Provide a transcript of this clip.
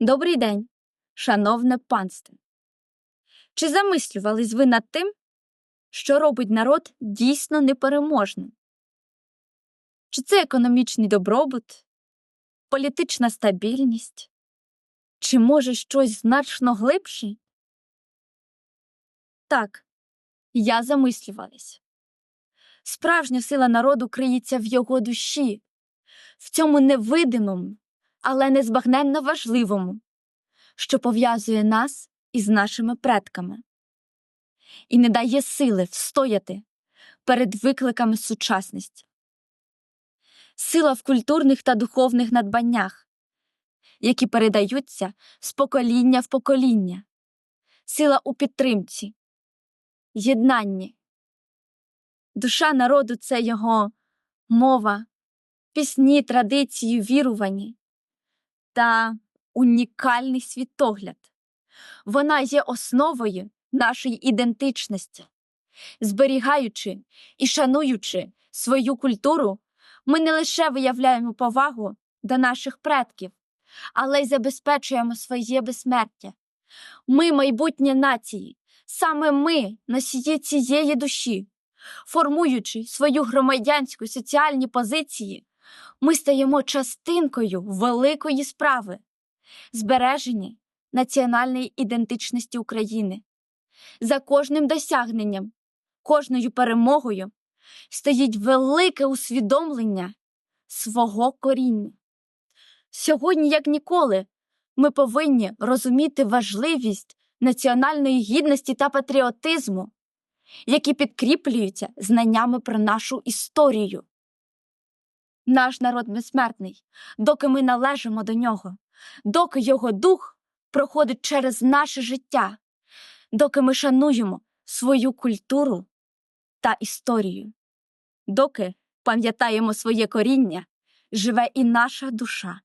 Добрий день, шановне панство. Чи замислювались ви над тим, що робить народ дійсно непереможним? Чи це економічний добробут, політична стабільність, чи може щось значно глибше? Так, я замислювалась. Справжня сила народу криється в його душі, в цьому невидимому, але незбагненно важливому, що пов'язує нас із нашими предками і не дає сили встояти перед викликами сучасності. Сила в культурних та духовних надбаннях, які передаються з покоління в покоління, сила у підтримці, єднанні. Душа народу це його мова, пісні, традиції, вірувані та унікальний світогляд. Вона є основою нашої ідентичності. Зберігаючи і шануючи свою культуру, ми не лише виявляємо повагу до наших предків, але й забезпечуємо своє безсмертя. Ми майбутнє нації, саме ми носії цієї душі. Формуючи свою громадянську соціальні позиції, ми стаємо частинкою великої справи збереження національної ідентичності України. За кожним досягненням, кожною перемогою стоїть велике усвідомлення свого коріння. Сьогодні, як ніколи, ми повинні розуміти важливість національної гідності та патріотизму, які підкріплюються знаннями про нашу історію. Наш народ безсмертний, доки ми належимо до нього, доки його дух проходить через наше життя, доки ми шануємо свою культуру та історію, доки пам'ятаємо своє коріння, живе і наша душа.